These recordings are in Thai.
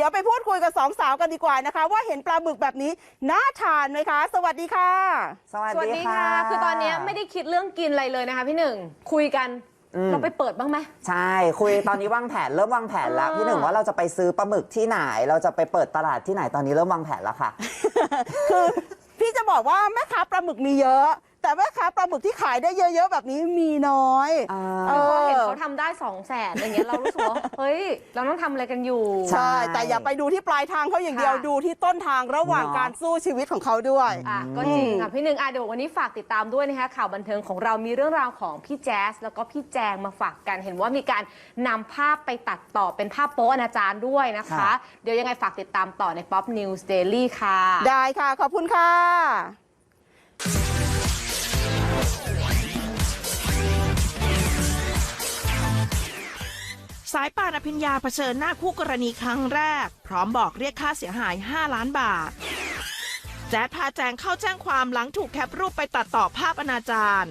เดี๋ยวไปพูดคุยกับสองสาวกันดีกว่านะคะ ว่าเห็นปลาบึกแบบนี้น่าทานไหมคะ สวัสดีค่ะ สวัสสวัสดีดีค่ะ ค่ะ คือตอนเนี้ยไม่ได้คิดเรื่องกินอะไรเลยนะคะพี่หนึ่ง คุยกัน อืม เราไปเปิดบ้างไหม ใช่ คุยตอนนี้วางแผนเริ่มวางแผนแล้วอ่าพี่หนึ่งว่าเราจะไปซื้อปลาหมึกที่ไหน เราจะไปเปิดตลาดที่ไหนตอนนี้เริ่มวางแผนแล้วค่ะ คือพี่จะบอกว่าแม่ค้าปลาหมึกมีเยอะ แต่แม่ค้าปลาหมึกที่ขายได้เยอะ ๆ แบบนี้มีน้อย อ่า เอพออเห็นเขาทำได้สองแสนอย่างเงี้ยเรารู้สึกว่าเฮ้ย เราต้องทำอะไรกันอยู่ ใช่ ใช่ แต่อย่าไปดูที่ปลายทางเขาอย่างเดียวค่ะ ดูที่ต้นทางระหว่างเนาะ การสู้ชีวิตของเขาด้วย อะก็จริงค่ะพี่หนึ่งอะเดี๋ยววันนี้ฝากติดตามด้วยนะคะข่าวบันเทิงของเรามีเรื่องราวของพี่แจ๊สแล้วก็พี่แจงมาฝากกัน เห็นว่ามีการนำภาพไปตัดต่อเป็นภาพโป๊อนาจารด้วยนะคะ ค่ะ เดี๋ยวยังไงฝากติดตามต่อใน Pop News Daily ค่ะ ได้ค่ะ ขอบคุณค่ะ สายป่านอภิญญาเผชิญหน้าคู่กรณีครั้งแรก พร้อมบอกเรียกค่าเสียหาย 5 ล้านบาท แจ๊ดพาแจงเข้าแจ้งความหลังถูกแคปรูปไปตัดต่อภาพอนาจาร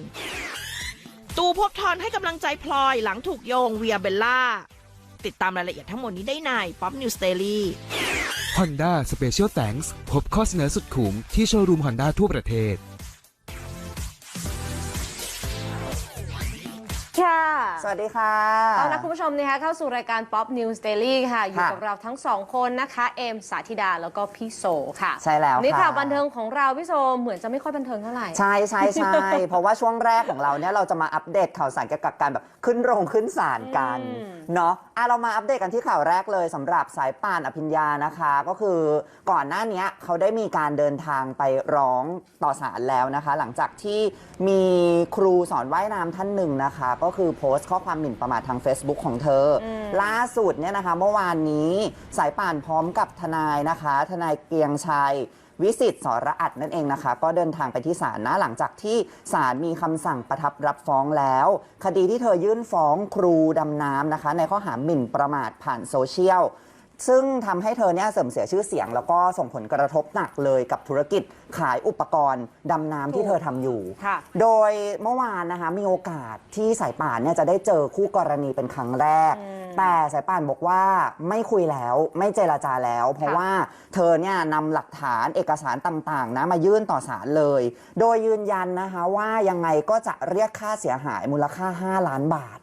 ตูพบทอนให้กำลังใจพลอยหลังถูกโยงเวียเบลล่า ติดตามรายละเอียดทั้งหมดนี้ได้ใน Pop News Daily Honda Special Thanks พบข้อเสนอสุดขุมที่โชว์รูม Honda ทั่วประเทศ ค่ะ สวัสดีค่ะเอาละคุณผู้ชมนะคะเข้าสู่รายการ Pop News Daily ค่ะ อยู่ค่ะกับเราทั้งสองคนนะคะ เอมสาธิดาแล้วก็พี่โซค่ะ ใช่แล้วนี่ค่ะค่ะบันเทิงของเราพี่โซเหมือนจะไม่ค่อยบันเทิงเท่าไหร่ ใช่ใช่ใช่เพราะว่าช่วงแรกของเราเนี่ยเราจะมาอัปเดตข่าวสารเกี่ยวกับการแบบขึ้นโรงขึ้นศาลกันอืมเนาะอะเรามาอัปเดตกันที่ข่าวแรกเลยสำหรับสายป่านอภิญญานะคะ ก็คือก่อนหน้าเนี้ยเขาได้มีการเดินทางไปร้องต่อศาลแล้วนะคะ หลังจากที่มีครูสอนว่ายน้ำท่านหนึ่งนะคะ ก็คือโพสต์ข้อความหมิ่นประมาททาง Facebook ของเธออม ล่าสุดเนี่ยนะคะเมื่อวานนี้สายป่านพร้อมกับทนายนะคะ ทนายเกรียงชัย วิสิตสรอัดนั่นเองนะคะ ก็เดินทางไปที่ศาลนะหลังจากที่ศาลมีคำสั่งประทับรับฟ้องแล้ว คดีที่เธอยื่นฟ้องครูดำน้ำนะคะ ในข้อหาหมิ่นประมาทผ่านโซเชียล ซึ่งทำให้เธอเนี่ยเสื่อมเสียชื่อเสียง แล้วก็ส่งผลกระทบหนักเลยกับธุรกิจขายอุปกรณ์ดำน้ำที่เธอทำอยู่ ค่ะ โดยเมื่อวานนะคะมีโอกาสที่สายป่านเนี่ยจะได้เจอคู่กรณีเป็นครั้งแรกแต่สายป่านบอกว่าไม่คุยแล้วไม่เจรจาแล้ว เพราะค่ะ ว่าเธอเนี่ยนำหลักฐานเอกสารต่างๆนะมายื่นต่อศาลเลย โดยยืนยันนะคะว่ายังไงก็จะเรียกค่าเสียหายมูลค่า 5 ล้านบาท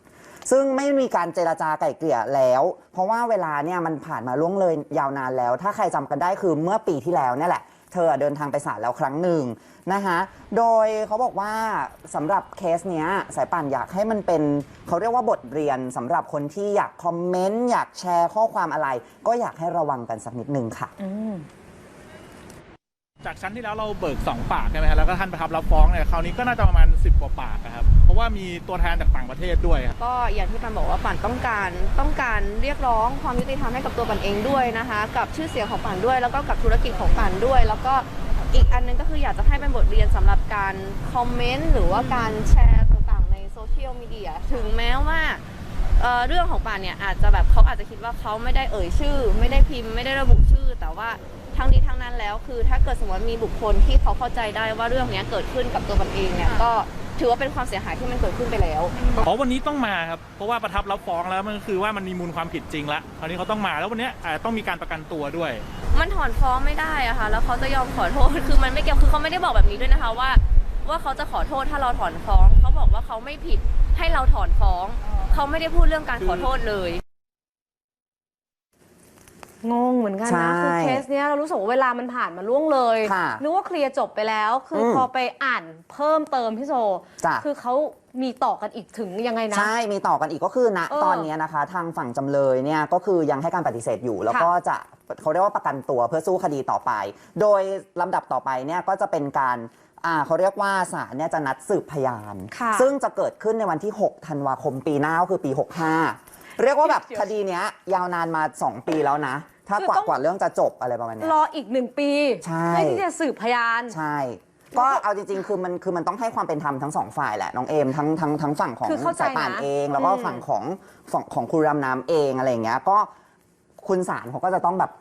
ซึ่งไม่มีการเจรจาไก่เกลี่ยแล้ว เพราะว่าเวลาเนี่ยมันผ่านมาล่วงเลยยาวนานแล้ว ถ้าใครจำกันได้คือเมื่อปีที่แล้วเนี่ยแหละ เธอเดินทางไปศาลแล้วครั้งหนึ่งนะคะโดยเขาบอกว่าสำหรับเคสเนี้ยสายป่านอยากให้มันเป็นเขาเรียกว่าบทเรียนสำหรับคนที่อยากคอมเมนต์อยากแชร์ข้อความอะไร ก็อยากให้ระวังกันสักนิดนึงค่ะ อืม จากชั้นที่แล้วเราเบิก 2 ปากใช่ไหมครัแล้วก็ท่านประทับรับฟ้องเนี่ยคราวนี้ก็น่าจะประมาณ 10 กว่าปากนะครับ ว่ามีตัวแทนจากต่างประเทศด้วยครับ ก็อย่างที่ปันบอกว่าปันต้องการต้องการเรียกร้องความยุติธรรมให้กับตัวปันเองด้วยนะคะ กับชื่อเสียงของปันด้วย แล้วก็กับธุรกิจของปันด้วย แล้วก็อีกอันนึงก็คืออยากจะให้เป็นบทเรียนสำหรับการคอมเมนต์หรือว่าการแชร์ต่างๆ ในโซเชียลมีเดียถึงแม้ว่าเอ่อเรื่องของปันเนี่ยอาจจะแบบเขาอาจจะคิดว่าเขาไม่ได้เอ่ยชื่อ ไม่ได้พิมพ์ไม่ได้ระบุชื่อ แต่ว่าทั้งนี้ทั้งนั้นแล้วคือถ้าเกิดสมมติมีบุคคลที่เขาเข้าใจได้ว่าเรื่องเนี้ยเกิดขึ้นกับตัวปันเองเนี่ยก็ ถือว่าเป็นความเสียหายที่มันเกิดขึ้นไปแล้วเพราะวันนี้ต้องมาครับ เพราะว่าประทับรับฟ้องแล้วมันคือว่ามันมีมูลความผิดจริงแล้วคราวนี้เขาต้องมาแล้ววันเนี้ยอาจจะต้องมีการประกันตัวด้วย มันถอนฟ้องไม่ได้อะค่ะ แล้วเขาจะยอมขอโทษ คือมันไม่เกี่ยว คือเขาไม่ได้บอกแบบนี้ด้วยนะคะว่า ว่าเขาจะขอโทษถ้าเราถอนฟ้อง เขาบอกว่าเขาไม่ผิดให้เราถอนฟ้อง เขาไม่ได้พูดเรื่องการขอโทษเลย งงเหมือนกันใช่นะ คือเคสเนี้ยเรารู้สึกว่าเวลามันผ่านมาล่วงเลยค่ะนึกว่าเคลียร์จบไปแล้ว คืออมพอไปอ่านเพิ่มเติมพี่โซจ้ะคือเขามีต่อกันอีกถึงยังไงนะ ใช่ มีต่อกันอีกก็คือณเออตอนเนี้ยนะคะ ทางฝั่งจำเลยเนี่ยก็คือยังให้การปฏิเสธอยู่ แล้วก็จะเขาเรียกว่าประกันตัวเพื่อสู้คดีต่อไป โดยลำดับต่อไปเนี่ยก็จะเป็นการอ่าเขาเรียกว่าศาลเนี่ยจะนัดสืบพยานค่ะซึ่งจะเกิดขึ้นในวันที่ 6 ธันวาคมปีหน้าก็คือปี 65 เรียกว่าแบบคดีเนี้ยยาวนานมา 2 ปีแล้วนะ ถ้ากว่าคือต้อง กว่าเรื่องจะจบอะไรประมาณเนี้ย รออีกหนึ่งปีใช่ เพื่อที่จะสืบพยาน ใช่ ก็เอาจริงๆ คือมันคือมันต้องให้ความเป็นธรรมทั้งสองฝ่ายแหละน้องเอมทั้งทั้งทั้งฝั่งของคือเข้าใจสายป่านนะเอง แล้วก็อืม ฝั่งของฝั่งของครูรำน้ำเองอะไรอย่างเงี้ยก็คุณศาลเขาก็จะต้องแบบ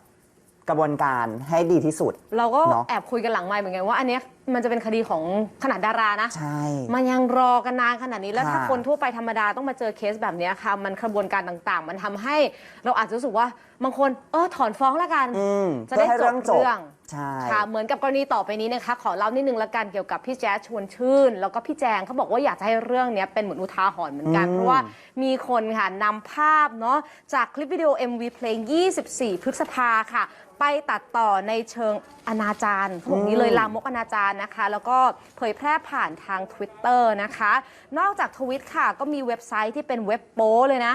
กระบวนการให้ดีที่สุด เราก็เนอะแอบคุยกันหลังไมค์เหมือนกันว่าอันเนี้ยมันจะเป็นคดีของขนาดดารานะ ใช่ มันยังรอกันนานขนาดนี้แล้วค่ะถ้าคนทั่วไปธรรมดาต้องมาเจอเคสแบบเนี้ยค่ะ มันกระบวนการต่างๆ มันทำให้เราอาจจะรู้สึกว่าบางคนเออถอนฟ้องแล้วกัน อืมจะได้เพื่อให้จเรื่บองจบเรื่อง ใช่ ค่ะเหมือนกับกรณีต่อไปนี้นะคะ ขอเล่านิดนึงละกันเกี่ยวกับพี่แจ๊สชวนชื่น แล้วก็พี่แจงเขาบอกว่าอยากจะให้เรื่องเนี้ยเป็นเหมือนอุทาหรณ์เหมือนกัน อืม เพราะว่ามีคนค่ะนำภาพเนาะจากคลิปวิดีโอ MV เพลง 24 พฤษภาค่ะ ไปตัดต่อในเชิงอนาจารเขาบอกนี้เลยลามกอนาจารนะคะ แล้วก็เผยแพร่ผ่านทาง Twitter นะคะ นอกจากทวิตค่ะก็มีเว็บไซต์ที่เป็นเว็บโป้เลยนะ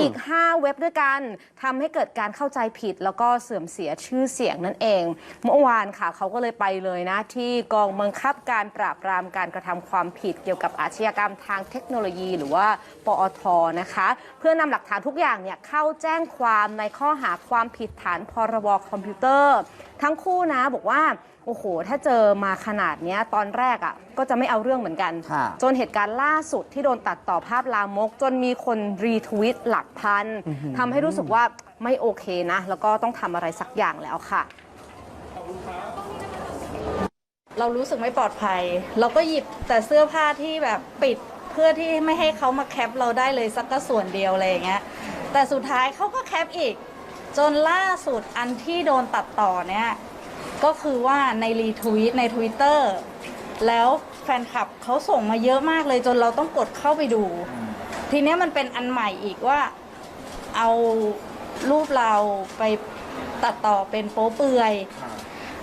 อีก 5 เว็บด้วยกันทำให้เกิดการเข้าใจผิด แล้วก็เสื่อมเสียชื่อเสียงนั่นเอง เมื่อวานค่ะเขาก็เลยไปเลยนะ ที่กองบังคับการปราบปรามการกระทำความผิดเกี่ยวกับอาชญากรรมทางเทคโนโลยี หรือว่าปอทนะคะ เพื่อนำหลักฐานทุกอย่างเนี่ยเข้าแจ้งความในข้อหาความผิดฐานพรบคอมพิวเตอร์ ทั้งคู่นะบอกว่า โอ้โห ถ้าเจอมาขนาดเนี้ยตอนแรกอะ่ะ ก็จะไม่เอาเรื่องเหมือนกัน ค่ะ จนเหตุการณ์ล่าสุดที่โดนตัดต่อภาพลามก จนมีคนรีทวิตหลักพันทำให้รู้สึกว่าไม่โอเคนะ แล้วก็ต้องทำอะไรสักอย่างแล้วค่ะ เรารู้สึกไม่ปลอดภัย เราก็หยิบแต่เสื้อผ้าที่แบบปิดเพื่อที่ไม่ให้เขามาแคปเราได้เลยสักกระส่วนเดียวอะไรอย่างเงี้ย แต่สุดท้ายเขาก็แคปอีก จนล่าสุดอันที่โดนตัดต่อเนี่ย ก็คือว่าในรีทวีตใน Twitter แล้วแฟนคลับเขาส่งมาเยอะมากเลยจนเราต้องกดเข้าไปดู ทีเนี้ยมันเป็นอันใหม่อีกว่า เอารูปเราไปตัดต่อเป็นโป๊เปลือย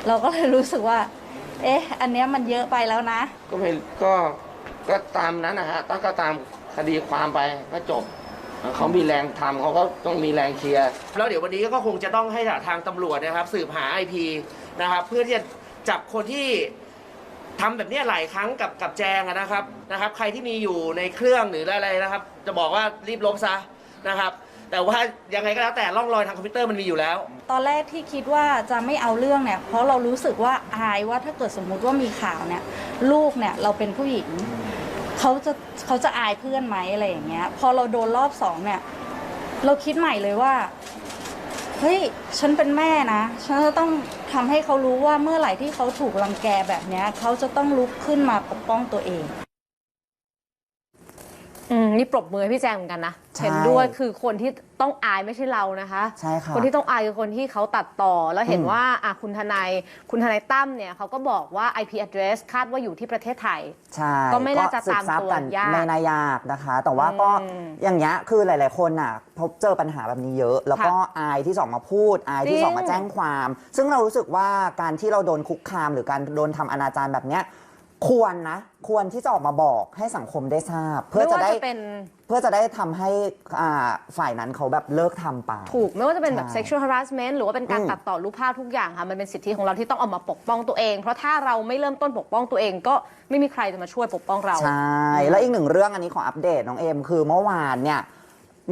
เราก็เลยรู้สึกว่า เอ๊ะ อันเนี้ยมันเยอะไปแล้วนะ ก็ไม่ก็ก็ตามนั้นนะฮะต้องก็ตามคดีความไปก็จบ เขามีแรงทำเขาก็ต้องมีแรงเคลียร์ แล้วเดี๋ยววันนี้ก็คงจะต้องให้ทางตำรวจนะครับ สืบหา IP นะครับ เพื่อที่จะจับคนที่ทำแบบเนี้ยหลายครั้งกับกับแจงอะนะครับนะครับ ใครที่มีอยู่ในเครื่องหรืออะไรนะครับ จะบอกว่ารีบลบซะนะครับ แต่ว่ายังไงก็แล้วแต่ร่องรอยทางคอมพิวเตอร์มันมีอยู่แล้ว ตอนแรกที่คิดว่าจะไม่เอาเรื่องเนี่ย เพราะเรารู้สึกว่าอายว่าถ้าเกิดสมมุติว่ามีข่าวเนี่ย ลูกเนี่ยเราเป็นผู้หญิง เขาจะเขาจะอายเพื่อนไหมอะไรอย่างเงี้ย พอเราโดนรอบสองเนี่ย เราคิดใหม่เลยว่าเฮ้ยฉันเป็นแม่นะ ฉันจะต้องทำให้เขารู้ว่าเมื่อไหร่ที่เขาถูกรังแกแบบเนี้ยเขาจะต้องลุกขึ้นมาปกป้องตัวเอง นี่ปรบมือให้พี่แจงเหมือนกันนะใช่ เห็นด้วยคือคนที่ต้องอายไม่ใช่เรานะคะ ใช่ค่ะ คนที่ต้องอายคือคนที่เขาตัดต่อ แล้วเห็นว่าอะคุณทนายคุณทนายตั้มเนี่ยเขาก็บอกว่า IP address คาดว่าอยู่ที่ประเทศไทย ใช่ก็ไม่น่าจะสืบตามทราบตัวกันยากไม่น่ายากนะคะ แต่ว่าก็อืมอย่างเงี้ยคือหลาย ๆ คนน่ะ พบเจอปัญหาแบบนี้เยอะ แล้วก็อายที่สองมาพูด อายที่จริงสองมาแจ้งความ ซึ่งเรารู้สึกว่าการที่เราโดนคุกคามหรือการโดนทำอนาจารแบบเนี้ย ควรนะ ควรที่จะออกมาบอกให้สังคมได้ทราบ เพื่อไม่จะว่าได้จะเป็นเพื่อจะได้ทำให้อ่าฝ่ายนั้นเขาแบบเลิกทำไป ถูกไม่ว่าจะเป็นแบบ ใช่ sexual harassment หรือว่าเป็นการอืมตัดต่อรูปภาพทุกอย่างค่ะ มันเป็นสิทธิของเราที่ต้องเอามาปกป้องตัวเอง เพราะถ้าเราไม่เริ่มต้นปกป้องตัวเองก็ไม่มีใครจะมาช่วยปกป้องเรา ใช่ แล้วอีกหนึ่งเรื่องอันนี้ขออัปเดตน้องเอ็มคือเมื่อวานเนี่ย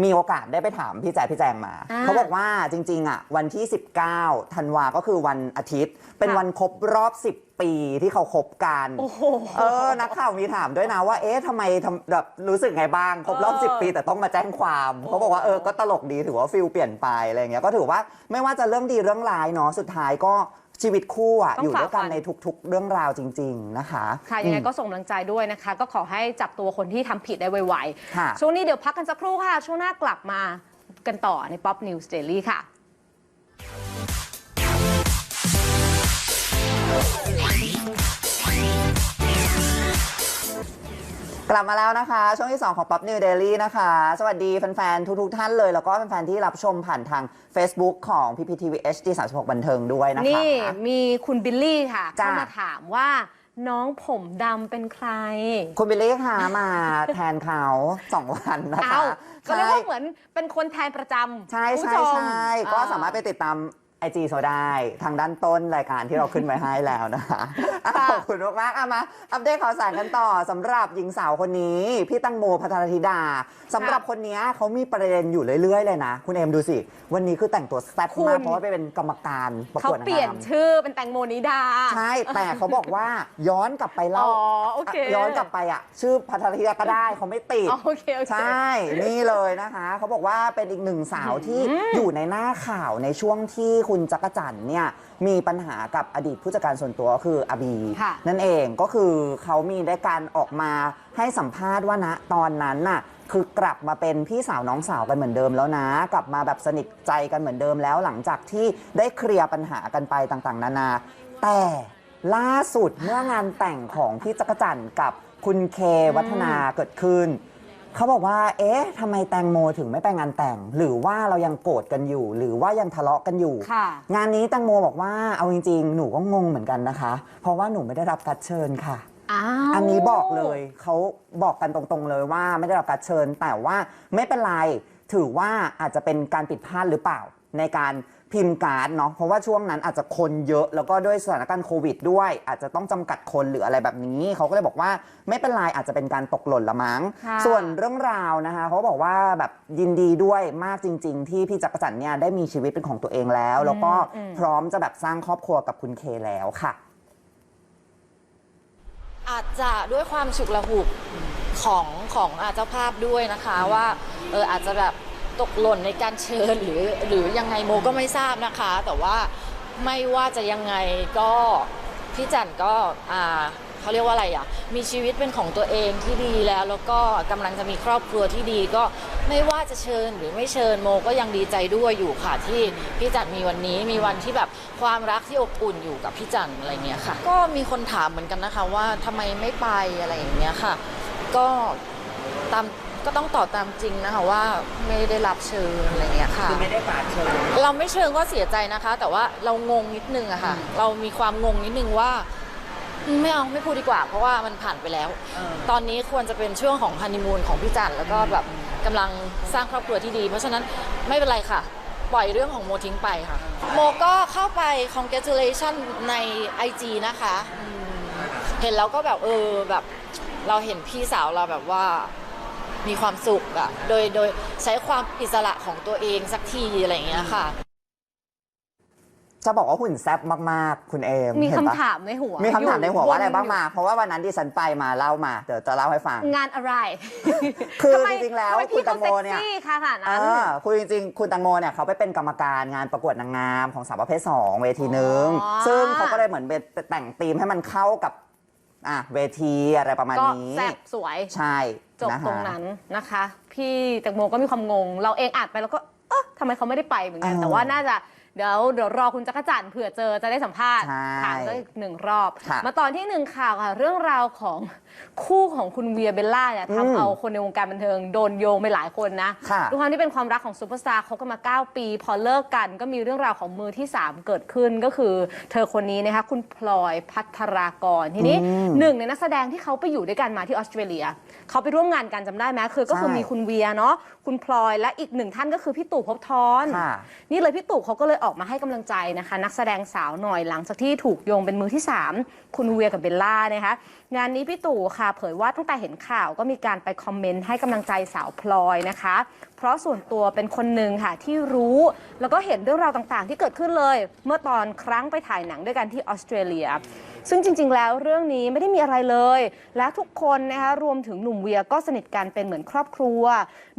มีโอกาสได้ไปถามพี่แจ๊คพี่แจงมา อ่าเขาบอกว่าจริงๆอะวันที่ 19ธันวาก็คือวันอาทิตย์ เป็นค่ะวันครบรอบ 10 ปีที่เขาคบกันโอ้โหเออนักข่าวมีถามด้วยนะว่าเอ๊ะทำไมทำแบบรู้สึกไงบ้างครบรอบ เออ 10 ปีแต่ต้องมาแจ้งความเขาบอกว่าเออก็ตลกดีถือว่าฟิลเปลี่ยนไปอะไรอย่างเงี้ยก็ถือว่าไม่ว่าจะเรื่องดีเรื่องร้ายเนาะสุดท้ายก็ ชีวิตคู่อะต้องอยู่ด้วยกันฝ่าฟัน ในทุกๆ เรื่องราวจริง ๆนะคะค่ะยังไงอืมก็ส่งกำลังใจด้วยนะคะ ก็ขอให้จับตัวคนที่ทำผิดได้ไวค่ะ ๆ ช่วงนี้เดี๋ยวพักกันสักครู่ค่ะ ช่วงหน้ากลับมากันต่อใน Pop News Daily ค่ะ กลับมาแล้วนะคะ ช่วงที่ 2 ของ Pop New Daily นะคะ สวัสดีแฟนๆ ทุกๆ ท่านเลย แล้วก็แฟนๆ ที่รับชมผ่านทาง Facebook ของ PPTV HD 36 บันเทิงด้วยนะคะ นี่มีคุณบิลลี่ค่ะจ้าเข้ามาถามว่าน้องผมดำเป็นใคร คุณบิลลี่ค่ะมาแทนเขา2วันนะคะเอาก็เรียกใช่ว่าเหมือนเป็นคนแทนประจำใช่คุณใช่ผู้ชมใช่ก็สามารถไปติดตาม ไอจีโซได้ทางด้านต้นรายการที่เราขึ้นไว้ให้แล้วนะคะอะค่ะขอบคุณมากๆอะมาอัปเดตข่าวสารกันต่อสำหรับหญิงสาวคนนี้ พี่ตังโมพัทรธิดาสำหรับคนนี้เขามีประเด็นอยู่เรื่อยๆ เลยนะ คุณเอมดูสิ วันนี้คือแต่งตัวแซ่บคุมากณ เพราะว่าไปเป็นกรรมการประเขากวดนางเปลี่ยนงามชื่อเป็นแตงโมนิดา ใช่ แต่เขาบอกว่าย้อนกลับไปเล่าอ๋อโอเค ย้อนกลับไปอะ ชื่อพัทรธิดาก็ได้เขาไม่ติด อ๋อโอเค โอเค ใช่ นี่เลยนะคะ เขาบอกว่าเป็นอีกหนึ่งสาวที่อยู่ในหน้าข่าวในช่วงที่คุณจักรจันทร์เนี่ยมีปัญหากับอดีตผู้จัดการส่วนตัวก็คืออาบี ค่ะนั่นเองก็คือเขามีได้การออกมาให้สัมภาษณ์ว่าณตอนนั้นน่ะคือกลับมาเป็นพี่สาวน้องสาวกันเหมือนเดิมแล้วนะ กลับมาแบบสนิทใจกันเหมือนเดิมแล้ว หลังจากที่ได้เคลียร์ปัญหากันไปต่างๆ นานา แต่ล่าสุดเมื่องานแต่งของพี่จักรจันทร์กับคุณเควัฒนาเกิดขึ้น เขาบอกว่า เอ๊ะทำไมแตงโมถึงไม่ไปงานแต่ง หรือว่าเรายังโกรธกันอยู่ หรือว่ายังทะเลาะกันอยู่ ค่ะ งานนี้แตงโมบอกว่า เอาจริงๆ หนูก็งงเหมือนกันนะคะ เพราะว่าหนูไม่ได้รับการเชิญค่ะ อ้าว อันนี้บอกเลยเขาบอกกันตรงๆเลยว่าไม่ได้รับการเชิญ แต่ว่าไม่เป็นไร ถือว่าอาจจะเป็นการผิดพลาดหรือเปล่า ในการ พิมพ์การ์ดเนาะเพราะว่าช่วงนั้นอาจจะคนเยอะ แล้วก็ด้วยสถานการณ์โควิดด้วย อาจจะต้องจำกัดคนหรืออะไรแบบนี้ เขาก็เลยบอกว่าไม่เป็นไรอาจจะเป็นการตกหล่นละมั้ง ค่ะ ส่วนเรื่องราวนะคะ เขาบอกว่าแบบยินดีด้วยมากจริง ๆ ที่พี่จักรจันทร์เนี่ยได้มีชีวิตเป็นของตัวเองแล้ว แล้วก็พร้อมจะแบบสร้างครอบครัวกับคุณเคแล้วค่ะ อาจจะด้วยความฉุกละหุกของของอาเจ้าภาพด้วยนะคะว่าเอออาจจะแบบ ตกหล่นในการเชิญหรือหรือยังไงโมก็ไม่ทราบนะคะ แต่ว่าไม่ว่าจะยังไงก็พี่จันก็อ่าเขาเรียกว่าอะไรอะ มีชีวิตเป็นของตัวเองที่ดีแล้ว แล้วก็กำลังจะมีครอบครัวที่ดีก็ไม่ว่าจะเชิญหรือไม่เชิญโมก็ยังดีใจด้วยอยู่ค่ะที่พี่จันมีวันนี้มีวันที่แบบความรักที่อบอุ่นอยู่กับพี่จันอะไรเงี้ยค่ะ ก็มีคนถามเหมือนกันนะคะว่าทำไมไม่ไปอะไรอย่างเงี้ยค่ะ ก็ตาม ก็ต้องตอบตามจริงนะคะว่าไม่ได้รับเชิญอะไรเงี้ยค่ะ คือไม่ได้ฝากเชิญเราไม่เชิงก็เสียใจนะคะ แต่ว่าเรางงนิดนึงอะค่ะ เรามีความงงนิดนึงว่าอืมไม่เอาไม่พูดดีกว่า เพราะว่ามันผ่านไปแล้วตอนนี้ควรจะเป็นช่วงของฮันนีมูนของพี่จันแล้วก็แบบกำลังสร้างครอบครัวที่ดี เพราะฉะนั้นไม่เป็นไรค่ะ ปล่อยเรื่องของโมทิ้งไปค่ะ โมก็เข้าไป congratulation ใน IG นะคะอืมเห็นแล้วก็แบบเออแบบเราเห็นพี่สาวเราแบบว่า มีความสุขอะโดยโดยใช้ความอิสระของตัวเองสักทีอะไรอย่างเงี้ยค่ะ จะบอกว่าหุ่นแซ่บมาก ๆ คุณเอมมีเห็นคำปะถามในหัวมีคำถามในหัวว่าอะไรนบ้างมา เพราะว่าวันนั้นดิฉันไปมาเล่ามา เดี๋ยวจะเล่าให้ฟัง งานอะไรคือทำไมจริงๆแล้วทำไมคุพี่ณตังโมเขาเนี่ยซ็กซี่ค่ะขนาดเอนั้นอคุณจริงๆ คุณตังโมเนี่ยเขาไปเป็นกรรมการงานประกวดนางงามของสาวประเภท2เวทีหนึ่งอ๋อ ซึ่งเขาก็เลยเหมือนเป็นแต่งธีมให้มันเข้ากับอะเวทีอะไรประมาณก็นี้ แซ่บสวย ใช่ จบะฮะตรงนั้นนะคะ พี่แตงโมก็มีความงง เราเองอ่านไปแล้วก็เอ๊ะทำไมเขาไม่ได้ไปเหมือนกันเออแต่ว่าน่าจะเดี๋ยวเดี๋ยวรอคุณจักรจันทร์เผื่อเจอจะได้สัมภาษณ์ใช่ถามได้หนึ่งรอบค่ะมาตอนที่หนึ่งข่าวค่ะ เรื่องราวของคู่ของคุณเวียเบลล่าเนี่ยอืมทำเอาคนในวงการบันเทิงโดนโยงไปหลายคนนะค่ะด้วยความที่เป็นความรักของซูเปอร์สตาร์เขากันมา 9 ปี พอเลิกกันก็มีเรื่องราวของมือที่ 3 เกิดขึ้นก็คือ เธอคนนี้นะคะคุณพลอยพัทรากรทีนี้อืมหนึ่งในนักแสดงที่เขาไปอยู่ด้วยกันมาที่ออสเตรเลียเขาไปร่วมงานกันจำได้ไหมคือก็คือใช่มีคุณเวียเนาะคุณพลอยและอีกหนึ่งท่านก็คือพี่ตู่ภพบทรค่ะนี่เลยพี่ตู่เขาก็เลยออกมาให้กำลังใจนะคะ นักแสดงสาวหน่อยหลังจากที่ถูกโยงเป็นมือที่ 3 คุณเวียกับเบลล่านะคะงานนี้พี่ตู่ค่ะเผยว่าตั้งแต่เห็นข่าวก็มีการไปคอมเมนต์ให้กำลังใจสาวพลอยนะคะ เพราะส่วนตัวเป็นคนหนึ่งค่ะที่รู้แล้วก็เห็นเรื่องราวต่างๆ ที่เกิดขึ้นเลย เมื่อตอนครั้งไปถ่ายหนังด้วยกันที่ออสเตรเลีย ซึ่งจริง ๆ แล้วเรื่องนี้ไม่ได้มีอะไรเลย และทุกคนนะคะรวมถึงหนุ่มเวียก็สนิทกันเป็นเหมือนครอบครัว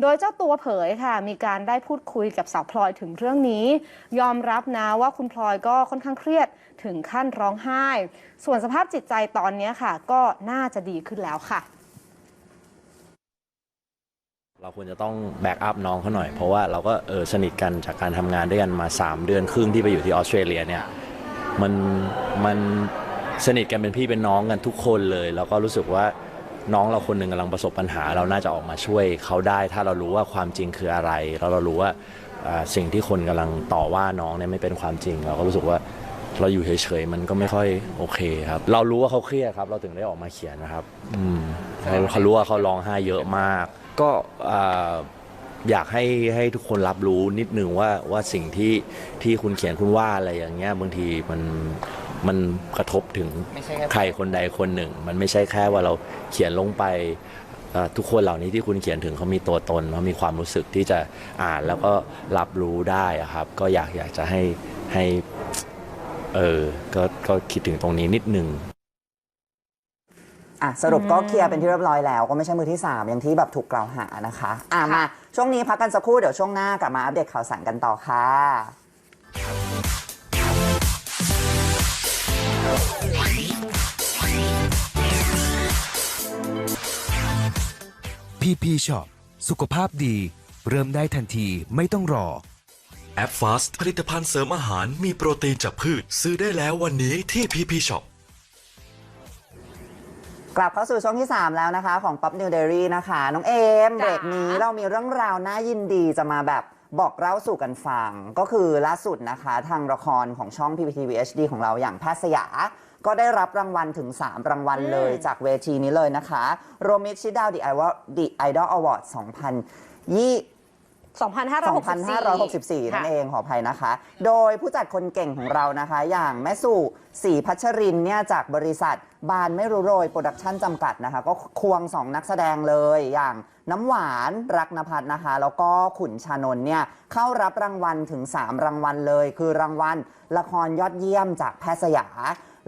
โดยเจ้าตัวเผยค่ะ มีการได้พูดคุยกับสาวพลอยถึงเรื่องนี้ ยอมรับนะว่าคุณพลอยก็ค่อนข้างเครียดถึงขั้นร้องไห้ ส่วนสภาพจิตใจตอนนี้ค่ะ ก็น่าจะดีขึ้นแล้วค่ะเราควรจะต้องแบ็กอัพน้องเขาหน่อยเพราะว่าเราก็เออสนิทกันจากการทำงานด้วยกันมา 3 เดือนครึ่งที่ไปอยู่ที่ออสเตรเลียเนี่ยมันมัน สนิทกันเป็นพี่เป็นน้องกันทุกคนเลย แล้วก็รู้สึกว่าน้องเราคนหนึ่งกำลังประสบปัญหา เราน่าจะออกมาช่วยเขาได้ถ้าเรารู้ว่าความจริงคืออะไร แล้วเรารู้ว่าอ่าสิ่งที่คนกำลังต่อว่าน้องเนี่ยไม่เป็นความจริง เราก็รู้สึกว่าเราอยู่เฉยๆมันก็ไม่ค่อยโอเคครับ เรารู้ว่าเขาเครียดครับ เราถึงได้ออกมาเขียนนะครับ อืมเขารู้ว่าเขาร้องไห้เยอะมาก ก็อ่า อยากให้ให้ทุกคนรับรู้นิดนึงว่าว่าสิ่งที่ที่คุณเขียนคุณว่าอะไรอย่างเงี้ยบางทีมัน มันกระทบถึงไม่ใช่แค่ใครคนใดคนหนึ่ง มันไม่ใช่แค่ว่าเราเขียนลงไปเอ่อทุกคนเหล่านี้ที่คุณเขียนถึงเขามีตัวตนเขามีความรู้สึกที่จะอ่านแล้วก็รับรู้ได้อะครับ ก็อยากอยากจะให้ให้เออก็ก็คิดถึงตรงนี้นิดนึงอะสรุปก็เคลียร์เป็นที่เรียบร้อยแล้ว ก็ไม่ใช่มือที่ 3 อย่างที่แบบถูกกล่าวหานะคะอะมา ช่วงนี้พักกันสักครู่เดี๋ยวช่วงหน้ากลับมาอัปเดตข่าวสารกันต่อค่ะ พีพีช็อปสุขภาพดี เริ่มได้ทันทีไม่ต้องรอ แอปฟาสผลิตภัณฑ์เสริมอาหารมีโปรตีนจากพืช ซื้อได้แล้ววันนี้ที่พีพีช็อปกลับเข้าสู่ช่วงที่ 3 แล้วนะคะ ของ Pop New Diary นะคะ น้องเอมเบรกนี้เรามีเรื่องราวน่ายินดีจะมาแบบ บอกเล่าสู่กันฟัง ก็คือล่าสุดนะคะ ทางละครของช่อง PPTV HD ของเราอย่างแพทย์สยา ก็ได้รับรางวัลถึง 3 รางวัลเลยจากเวทีนี้เลยนะคะโรมิชิดาวดีไอวอดีไอดอลอวอร์ด2020 2564 นั่นเองขออภัยนะคะ โดยผู้จัดคนเก่งของเรานะคะ อย่างแม่สู่สีพัชรินเนี่ยจากบริษัทบานไม่รู้โรยโปรดักชั่นจำกัดนะคะ ก็ควง2นักแสดงเลยอย่าง น้ำหวานรักนภัทรนะคะ แล้วก็ขุนชานนท์เนี่ยเข้ารับรางวัลถึง 3 รางวัลเลย คือรางวัลละครยอดเยี่ยมจากแพทย์สยา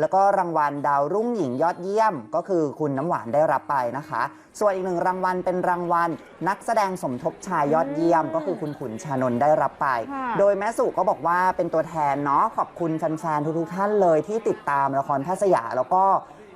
แล้วก็รางวัลดาวรุ่งหญิงยอดเยี่ยม ก็คือคุณน้ำหวานได้รับไปนะคะ ส่วนอีกหนึ่งรางวัลเป็นรางวัล นักแสดงสมทบชายยอดเยี่ยม ก็คือคุณขุนชานนท์ได้รับไป ค่ะ โดยแม่สุก็บอกว่าเป็นตัวแทนเนาะขอบคุณแฟนๆทุกๆท่านเลยที่ติดตามละครแพทย์สยาแล้วก็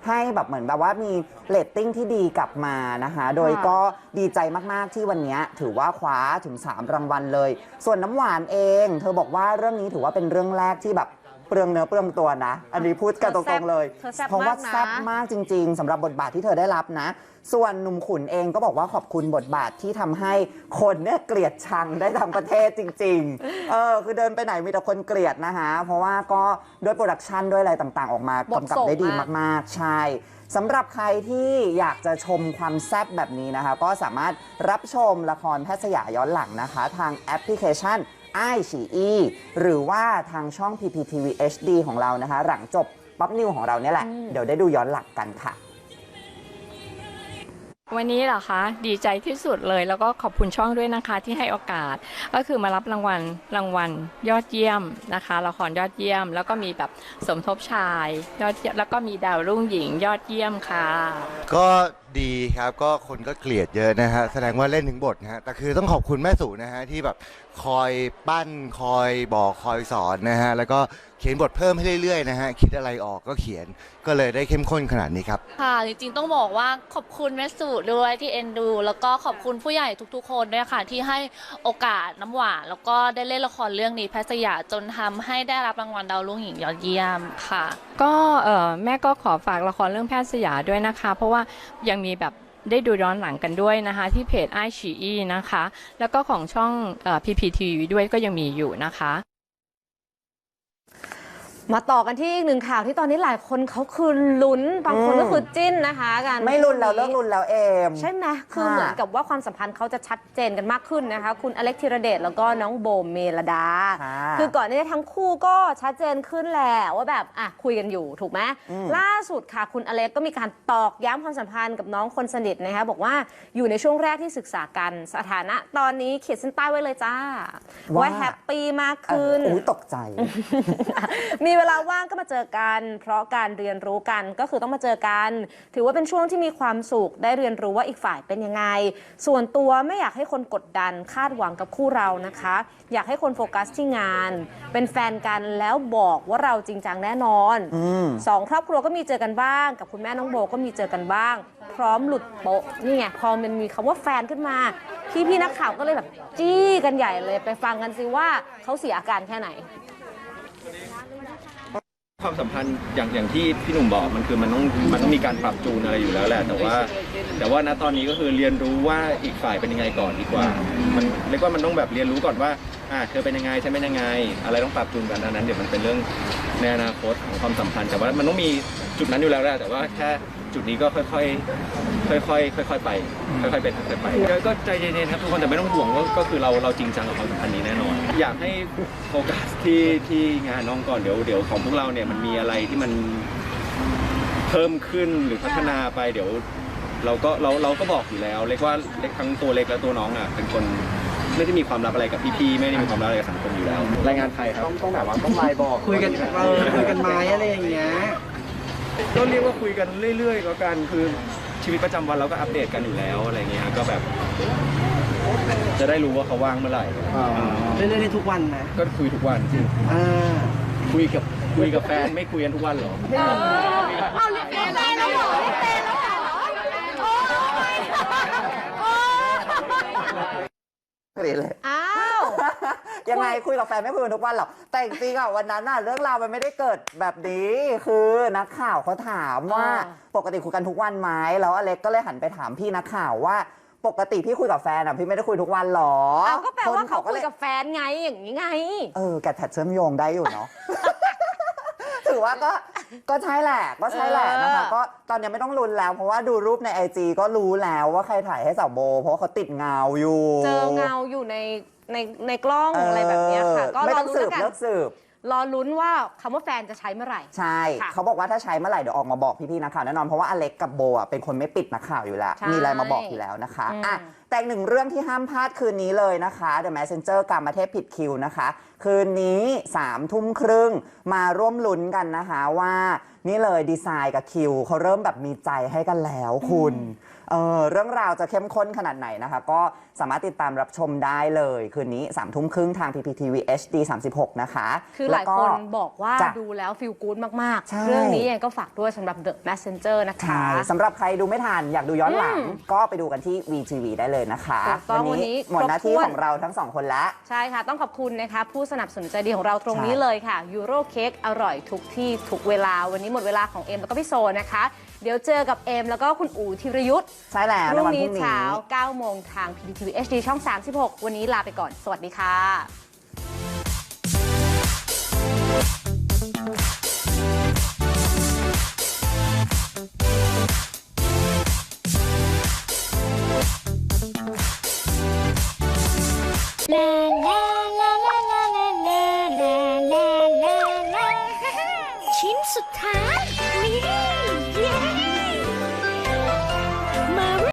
ให้แบบเหมือนแบบว่ามีเรตติ้งที่ดีกลับมานะคะ โดยก็ดีใจมากๆที่วันนี้ถือว่าคว้าถึง 3 รางวัลเลย ส่วนน้ำหวานเอง เธอบอกว่าเรื่องนี้ถือว่าเป็นเรื่องแรกที่แบบ เปลืองเนื้อเปลืองตัวนะ อันนี้พูดกันตรงๆเลย เธอแซ่บเพราะว่ามากนะแซ่บมากจริง ๆสำหรับบทบาทที่เธอได้รับนะ ส่วนหนุ่มขุนเองก็บอกว่าขอบคุณบทบาทที่ทำให้คนเนี่ยเกลียดชังได้ทั้งประเทศจริง ๆ เออคือเดินไปไหนมีแต่คนเกลียดนะคะเพราะว่าก็ด้วยโปรดักชันด้วยอะไรต่างๆ ออกมาบทกำกับส่งได้ดีมาก มากๆใช่สำหรับใครที่อยากจะชมความแซ่บแบบนี้นะคะ ก็สามารถรับชมละครแพทย์สยามย้อนหลังนะคะ ทางแอปพลิเคชัน i อ e หรือว่าทางช่อง PPTV HD ของเรานะคะ หลังจบป๊อปนิวของเราเนี่ยแหละ เดี๋ยวได้ดูย้อนหลังกันค่ะ วันนี้เหรอคะดีใจที่สุดเลย แล้วก็ขอบคุณช่องด้วยนะคะที่ให้โอกาส ก็คือมารับรางวัลรางวัลยอดเยี่ยมนะคะละครยอดเยี่ยม แล้วก็มีแบบสมทบชายยอดเยี่ยมแล้วก็มีดาวรุ่งหญิงยอดเยี่ยมค่ะ ก็ ดีครับก็คนก็เกลียดเยอะนะฮะแสดงว่าเล่นถึงบทนะฮะแต่คือต้องขอบคุณแม่สู่นะฮะที่แบบคอยปั้นคอยบอกคอยสอนนะฮะแล้วก็เขียนบทเพิ่มให้เรื่อยๆนะฮะคิดอะไรออกก็เขียนก็เลยได้เข้มข้นขนาดนี้ครับ ค่ะ จริงๆต้องบอกว่าขอบคุณแม่สุด้วยที่เอ็นดู แล้วก็ขอบคุณผู้ใหญ่ทุก ๆ คนด้วยค่ะ ที่ให้โอกาสน้ำหวาน แล้วก็ได้เล่นละครเรื่องนี้แพทย์สยามจนทำให้ได้รับรางวัลดาวรุ่งหญิงยอดเยี่ยมค่ะ ก็เอ่อแม่ก็ขอฝากละครเรื่องแพทย์สยามด้วยนะคะ เพราะว่ายังมีแบบได้ดูย้อนหลังกันด้วยนะคะ ที่เพจไอชีอีนะคะ แล้วก็ของช่องเอ่อ PPTV ด้วยก็ยังมีอยู่นะคะ มาต่อกันที่อีกหนึ่งข่าวที่ตอนนี้หลายคนเขาคือลุ้นบางคนอืมก็คือจิ้นนะคะกันไม่รุนแล้วเลิกรุนแล้วเอมใช่ไหมคือค่ะเหมือนกับว่าความสัมพันธ์เขาจะชัดเจนกันมากขึ้นนะคะ คุณอเล็กธีรเดชแล้วก็น้องโบเมลดาค่ะคือก่อนหน้านี้ทั้งคู่ก็ชัดเจนขึ้นแหละว่าแบบอะคุยกันอยู่ถูกไหมอืมล่าสุดค่ะคุณอเล็กก็มีการตอกย้ำความสัมพันธ์กับน้องคนสนิทนะคะบอกว่าอยู่ในช่วงแรกที่ศึกษากันสถานะ ตอนนี้เขียนเส้นใต้ไว้เลยจ้าว่าแฮปปี้มากขึ้นเอออุ้ยตกใจมีเวลาว่างก็มาเจอกัน เพราะการเรียนรู้กันก็คือต้องมาเจอกัน ถือว่าเป็นช่วงที่มีความสุขได้เรียนรู้ว่าอีกฝ่ายเป็นยังไง ส่วนตัวไม่อยากให้คนกดดันคาดหวังกับคู่เรานะคะ อยากให้คนโฟกัสที่งาน เป็นแฟนกันแล้วบอกว่าเราจริงจังแน่นอนอืมสองครอบครัวก็มีเจอกันบ้าง กับคุณแม่น้องโบก็มีเจอกันบ้าง พร้อมหลุดโป๊ะนี่ไงพอมันมีคำว่าแฟนขึ้นมาพี่พี่ๆนักข่าวก็เลยแบบจี้กันใหญ่เลยไปฟังกันสิว่าเขาเสียอาการแค่ไหน ความสัมพันธ์อย่างอย่างที่พี่หนุ่มบอกมันคือมันต้องมันต้องมีการปรับจูนอะไรอยู่แล้วแหละแต่ว่า แต่ว่าณตอนนี้ก็คือเรียนรู้ว่าอีกฝ่ายเป็นยังไงก่อนดีกว่า มันเรียกว่ามันต้องแบบเรียนรู้ก่อนว่าอ่าเธอเป็นยังไงฉันเป็นยังไง อะไรต้องปรับจูนกันอันนั้นเดี๋ยวมันเป็นเรื่องในอนาคตของความสัมพันธ์แต่ว่ามันต้องมีจุดนั้นอยู่แล้วแหละแต่ว่าแค่ จุดนี้ก็ค่อยๆค่อยๆค่อยๆไปค่อยๆเป็นค่อยๆไปก็ก็ใจเย็นๆครับทุกคนแต่ไม่ต้องห่วงว่าก็คือเราเราจริงจังกับความสัมพันธ์นี้แน่นอน อยากให้โฟกัสที่ที่งานน้องก่อนเดี๋ยวเดี๋ยวของพวกเราเนี่ยมันมีอะไรที่มันเพิ่มขึ้นหรือพัฒนาไปเดี๋ยว เราก็เราเราก็บอกอยู่แล้วเรียกว่าเล็กทั้งตัวเล็กและตัวน้องอะเป็นคนไม่ได้มีความลับอะไรกับพี่ๆไม่ได้มีความลับอะไรกับสังคมอยู่แล้ว รายงานใครครับต้องต้องแบบว่าต้องไลน์บอกคุยกันเออคุยกันไหมอะไรอย่างเงี้ย ก็เรียกว่าคุยกันเรื่อยๆแล้วกันคือชีวิตประจำวันเราก็อัปเดตกันอยู่แล้วอะไรเงี้ยก็แบบ จะได้รู้ว่าเขาว่างเมื่อไหร่เรื่อยๆทุกวันนะ ก็คุยทุกวันอ่าคุยกับคุยกับแฟนไม่คุยกันทุกวันเหรอ เอาเรียกแฟนแล้วเหรอเรียกแฟนแล้วเหรอโอ้ยโอ้ย พอดีเลย อ้าว ยังไงคุยกับแฟนไม่คุยกันทุกวันหรอกแต่จริงๆอะวันนั้นน่ะเรื่องราวมันไม่ได้เกิดแบบนี้คือนักข่าวเขาถามว่าอ่า ปกติคุยกันทุกวันไหมแล้วอเล็กก็เลยหันไปถามพี่นักข่าวว่าปกติพี่คุยกับแฟนอะพี่ไม่ได้คุยทุกวันหรอเอาก็แปลว่าคนเขาก็คุเลยกับแฟนไงอย่างนี้ไง เออแกแท็ดเชื่อมโยงได้อยู่เนาะ ถือว่าก็ก็ใช่แหละก็ใช่แหละนะคะเออ ก็ตอนนี้ไม่ต้องลุ้นแล้ว เพราะว่าดูรูปในไอจก็รู้แล้วว่าใครถ่ายให้สาวโบ เพราะว่าเขาติดเงาอยู่ เจอเงาอยู่ใน ในในกล้องอะไรแบบเนี้ยค่ะ ก็ไม่รอต้องลุ้นสืแล้บวกันเลิกสืบ รอลุ้นว่าคำว่าแฟนจะใช้เมื่อไหร่ ใช่ ค่ะเขาบอกว่าถ้าใช้เมื่อไหร่เดี๋ยวออกมาบอกพี่ๆนักข่าวแน่นอน เพราะว่าอเล็กกับโบอะเป็นคนไม่ปิดนักข่าวอยู่แล้ว ใช่มีอะไรมาบอกอยู่แล้วนะคะอืม อะแต่อีกหนึ่งเรื่องที่ห้ามพลาดคืนนี้เลยนะคะ The Messenger กรรมเทพผิดคิวนะคะ คืนนี้3ามทุ่มครึ่งมาร่วมลุ้นกันนะคะว่า นี่เลยดีไซน์กับคิวเขาเริ่มแบบมีใจให้กันแล้วคุณ เออเรื่องราวจะเข้มข้นขนาดไหนนะคะ ก็สามารถติดตามรับชมได้เลย คืนนี้3ามทุ่มครึ่งทาง PPTV HD 36 นะคะคือหลายแวก็คนบอกว่าจ้ะดูแล้วฟิลกู๊ดมากใช่ๆเรื่องนี้ยังก็ฝากด้วยสำหรับ The Messenger นะคะใช่สำหรับใครดูไม่ทันอยากดูย้อนหลังอืมก็ไปดูกันที่ VTV ได้เลยนะคะถูกต้องวันนี้หมดหน้าที่ครบถ้วนของเราทั้งสองคนแล้วใช่ค่ะ ต้องขอบคุณนะคะ ผู้สนับสนุนใจดีของเราตรงนี้ใช่เลยค่ะยูโรเค้กอร่อยทุกที่ทุกเวลาวันนี้หมดเวลาของเอ็มแล้วก็พี่โซนะคะ เดี๋ยวเจอกับเอ็มแล้วก็คุณอู๋ธีรยุทธ์ใช่แล้วพในรุ่งวันพนี้รุ่งนี้เช้า9โมงทาง PPTV HD ช่อง 36 วันนี้ลาไปก่อน สวัสดีค่ะแรง